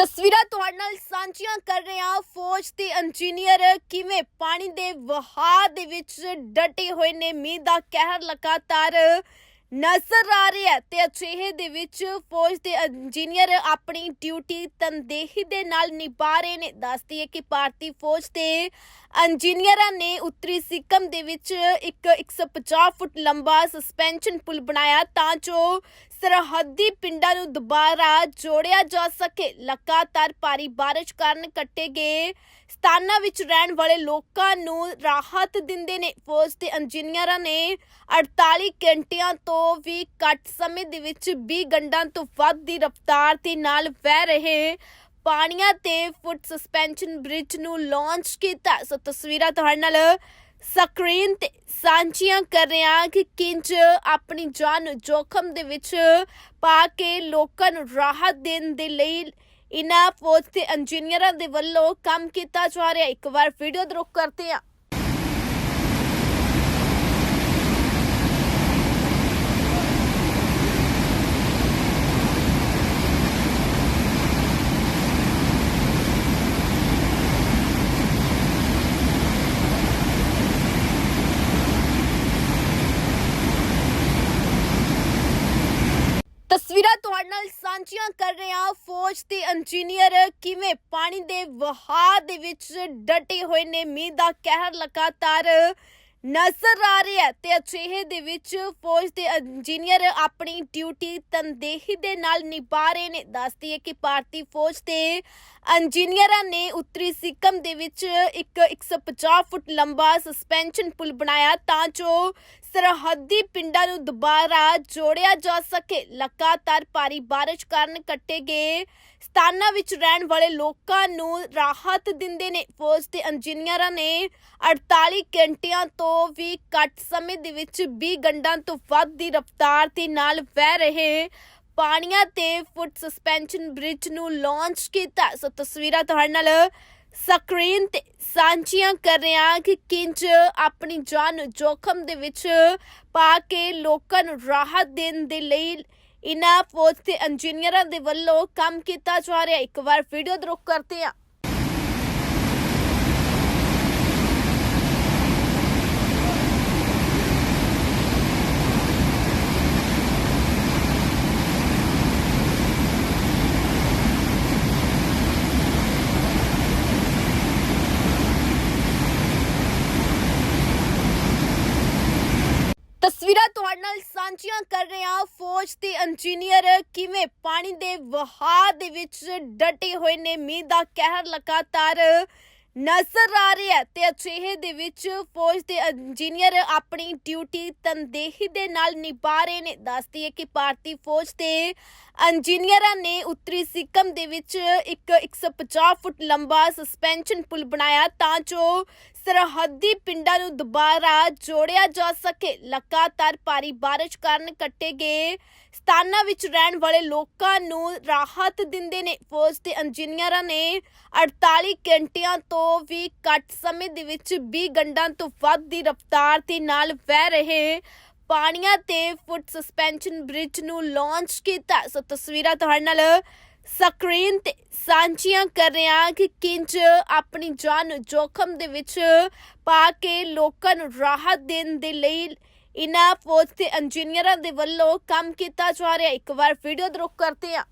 ਤਸਵੀਰਾਂ ਤੁਹਾਡੇ ਨਾਲ ਸਾਂਝੀਆਂ ਕਰ ਰਹੇ ਹਾਂ। ਫੌਜ ਤੇ ਇੰਜੀਨੀਅਰ ਕਿਵੇਂ ਪਾਣੀ ਦੇ ਵਹਾਅ ਦੇ ਵਿੱਚ ਡਟੇ ਹੋਏ ਨੇ? ਮੀਂਹ ਦਾ ਕਹਿਰ ਲਗਾਤਾਰ ਨਜ਼ਰ ਆ ਰਿਹਾ ਤੇ ਅਜਿਹੇ ਦੇ ਵਿੱਚ ਫੌਜ ਦੇ ਇੰਜੀਨੀਅਰ ਆਪਣੀ ਡਿਊਟੀ ਤਨਦੇਹੀ ਦੇ ਨਾਲ ਨਿਭਾ ਰਹੇ ਨੇ। ਦੱਸਦੀ ਹੈ ਕਿ ਭਾਰਤੀ ਫੌਜ ਦੇ ਇੰਜੀਨੀਅਰਾਂ ਨੇ ਉੱਤਰੀ ਸਿੱਕਮ ਦੇ ਵਿੱਚ ਇੱਕ 150 ਫੁੱਟ ਲੰਬਾ ਸਸਪੈਂਸ਼ਨ ਪੁਲ ਬਣਾਇਆ ਤਾਂ ਜੋ ਸਰਹੱਦੀ ਪਿੰਡਾਂ ਨੂੰ ਦੁਬਾਰਾ ਜੋੜਿਆ ਜਾ ਸਕੇ। ਲਗਾਤਾਰ ਭਾਰੀ ਬਾਰਿਸ਼ ਕਾਰਨ ਕੱਟੇ ਗਏ ਸਥਾਨਾਂ ਵਿੱਚ ਰਹਿਣ ਵਾਲੇ ਲੋਕਾਂ ਨੂੰ ਰਾਹਤ ਦਿੰਦੇ ਨੇ। ਫੌਜ ਦੇ ਇੰਜੀਨੀਅਰਾਂ ਨੇ 48 ਘੰਟਿਆਂ ਤੋਂ ਵੀ ਘੱਟ ਸਮੇਂ ਦੇ ਵਿੱਚ 20 ਗੰਡਾਂ ਤੋਂ ਵੱਧ ਦੀ ਰਫ਼ਤਾਰ ਦੇ ਨਾਲ ਵਹਿ ਰਹੇ ਪਾਣੀਆਂ ਤੇ ਫੁੱਟ ਸਸਪੈਂਸ਼ਨ ਬ੍ਰਿਜ ਨੂੰ ਲਾਂਚ ਕੀਤਾ। ਸੋ ਤਸਵੀਰਾਂ ਤੁਹਾਡੇ ਨਾਲ ਸਕਰੀਨ ਤੇ ਸਾਂਝੀਆਂ ਕਰ ਰਿਹਾ ਕਿ ਕਿੰਜ ਆਪਣੀ ਜਾਨ ਨੂੰ ਜੋਖਮ ਦੇ ਵਿੱਚ ਪਾ ਕੇ ਲੋਕਾਂ ਨੂੰ ਰਾਹਤ ਦੇਣ ਦੇ ਲਈ ਇਨ੍ਹਾਂ ਫੌਜ ਦੇ ਇੰਜੀਨੀਅਰਾਂ ਦੇ ਵੱਲੋਂ ਕੰਮ ਕੀਤਾ ਜਾ ਰਿਹਾ ਇੱਕ ਵਾਰ ਵੀਡੀਓ ਦਰੁਕ ਕਰਦੇ ਹਾਂ। ਤਸਵੀਰਾਂ ਤੁਹਾਡੇ ਨਾਲ ਸਾਂਝੀਆਂ ਕਰ ਰਹੇ ਹਾਂ। ਫੌਜ ਦੇ ਇੰਜੀਨੀਅਰ ਕਿਵੇਂ ਪਾਣੀ ਦੇ ਵਹਾਅ ਦੇ ਵਿੱਚ ਡਟੇ ਹੋਏ ਨੇ, ਮੀਂਹ ਦਾ ਕਹਿਰ ਲਗਾਤਾਰ ਨਜ਼ਰ ਆ ਰਿਹਾ ਹੈ ਤੇ ਅਜਿਹੇ ਦੇ ਵਿੱਚ ਫੌਜ ਦੇ ਇੰਜੀਨੀਅਰ ਆਪਣੀ ਡਿਊਟੀ ਤਨਦੇਹੀ ਦੇ ਨਾਲ ਨਿਭਾ ਰਹੇ ਨੇ। ਦੱਸਦੀ ਹੈ ਕਿ ਭਾਰਤੀ ਫੌਜ ਦੇ ਇੰਜੀਨੀਅਰਾਂ ਨੇ ਉੱਤਰੀ ਸਿੱਕਮ ਦੇ ਵਿੱਚ ਇੱਕ 150 ਫੁੱਟ ਲੰਬਾ ਸਸਪੈਂਸ਼ਨ ਪੁਲ ਬਣਾਇਆ ਤਾਂ ਜੋ ਸਰਹੱਦੀ ਪਿੰਡਾਂ ਨੂੰ ਦੁਬਾਰਾ ਜੋੜਿਆ ਜਾ ਸਕੇ। ਲਗਾਤਾਰ ਭਾਰੀ ਬਾਰਿਸ਼ ਕਾਰਨ ਕੱਟੇ ਗਏ ਸਥਾਨਾਂ ਵਿੱਚ ਰਹਿਣ ਵਾਲੇ ਲੋਕਾਂ ਨੂੰ ਰਾਹਤ ਦਿੰਦੇ ਨੇ। ਫੌਜ ਦੇ ਇੰਜੀਨੀਅਰਾਂ ਨੇ 48 ਘੰਟਿਆਂ ਤੋਂ ਵੀ ਘੱਟ ਸਮੇਂ ਦੇ ਵਿੱਚ 20 ਗੰਡਾਂ ਤੋਂ ਵੱਧ ਦੀ ਰਫ਼ਤਾਰ ਦੇ ਨਾਲ ਵਹਿ ਰਹੇ ਪਾਣੀਆਂ ਤੇ ਫੁੱਟ ਸਸਪੈਂਸ਼ਨ ਬ੍ਰਿਜ ਨੂੰ ਲਾਂਚ ਕੀਤਾ। ਸੋ ਤਸਵੀਰਾਂ ਤੁਹਾਡੇ ਨਾਲ ਸਕਰੀਨ ਤੇ ਸਾਂਝੀਆਂ ਕਰ ਰਹੇ ਹਾਂ ਕਿ ਕਿੰਜ ਆਪਣੀ ਜਾਨ ਜੋਖਮ ਦੇ ਵਿੱਚ ਪਾ ਕੇ ਲੋਕਾਂ ਨੂੰ ਰਾਹਤ ਦੇਣ ਦੇ ਲਈ ਇਨ੍ਹਾਂ ਫੌਜ ਦੇ ਇੰਜੀਨੀਅਰਾਂ ਦੇ ਵੱਲੋਂ ਕੰਮ ਕੀਤਾ ਜਾ ਰਿਹਾ ਇੱਕ ਵਾਰ ਵੀਡੀਓ ਦਰੁਕ ਕਰਦੇ ਹਾਂ। ਤਸਵੀਰਾਂ ਤੁਹਾਡੇ ਨਾਲ ਸਾਂਝੀਆਂ ਕਰ ਰਹੇ ਹਾਂ। ਫੌਜ ਦੇ ਇੰਜੀਨੀਅਰ ਕਿਵੇਂ ਪਾਣੀ ਦੇ ਵਹਾਅ ਦੇ ਵਿੱਚ ਡਟੇ ਹੋਏ ਨੇ? ਮੀਂਹ ਦਾ ਕਹਿਰ ਲਗਾਤਾਰ ਨਜ਼ਰ ਆ ਰਿਹਾ ਹੈ ਤੇ ਅਜਿਹੇ ਦੇ ਵਿੱਚ ਫੌਜ ਦੇ ਇੰਜੀਨੀਅਰ ਆਪਣੀ ਡਿਊਟੀ ਤਨਦੇਹੀ ਦੇ ਨਾਲ ਨਿਭਾ ਰਹੇ ਨੇ। ਦੱਸਦੀ ਹੈ ਕਿ ਭਾਰਤੀ ਫੌਜ ਦੇ ਇੰਜੀਨੀਅਰਾਂ ਨੇ ਉੱਤਰੀ ਸਿੱਕਮ ਦੇ ਵਿੱਚ ਇੱਕ 150 ਫੁੱਟ ਲੰਬਾ ਸਸਪੈਂਸ਼ਨ ਪੁਲ ਬਣਾਇਆ ਤਾਂ ਜੋ ਸਰਹੱਦੀ ਪਿੰਡਾਂ ਨੂੰ ਦੁਬਾਰਾ ਜੋੜਿਆ ਜਾ ਸਕੇ। ਲਗਾਤਾਰ ਭਾਰੀ ਬਾਰਿਸ਼ ਕਾਰਨ ਕੱਟੇ ਗਏ ਸਥਾਨਾਂ ਵਿੱਚ ਰਹਿਣ ਵਾਲੇ ਲੋਕਾਂ ਨੂੰ ਰਾਹਤ ਦਿੰਦੇ ਨੇ। ਫੌਜ ਦੇ ਇੰਜੀਨੀਅਰਾਂ ਨੇ 48 ਘੰਟਿਆਂ ਤੋਂ ਵੀ ਘੱਟ ਸਮੇਂ ਦੇ ਵਿੱਚ 20 ਗੰਡਾਂ ਤੋਂ ਵੱਧ ਦੀ ਰਫ਼ਤਾਰ ਦੇ ਨਾਲ ਵਹਿ ਰਹੇ ਪਾਣੀਆਂ ਤੇ ਫੁੱਟ ਸਸਪੈਂਸ਼ਨ ਬ੍ਰਿਜ ਨੂੰ ਲਾਂਚ ਕੀਤਾ। ਸੋ ਤਸਵੀਰਾਂ ਤੁਹਾਡੇ ਨਾਲ ਸਕਰੀਨ ਤੇ ਸਾਂਝੀਆਂ ਕਰ ਰਹੇ ਹਾਂ ਕਿ ਕਿੰਜ ਆਪਣੀ ਜਾਨ ਨੂੰ ਜੋਖਮ ਦੇ ਵਿੱਚ ਪਾ ਕੇ ਲੋਕਾਂ ਨੂੰ ਰਾਹਤ ਦੇਣ ਦੇ ਲਈ ਇਨ੍ਹਾਂ ਫੌਜ ਦੇ ਇੰਜੀਨੀਅਰਾਂ ਦੇ ਵੱਲੋਂ ਕੰਮ ਕੀਤਾ ਜਾ ਰਿਹਾ ਇੱਕ ਵਾਰ ਵੀਡੀਓ ਦਰੁਕ ਕਰਦੇ ਹਾਂ।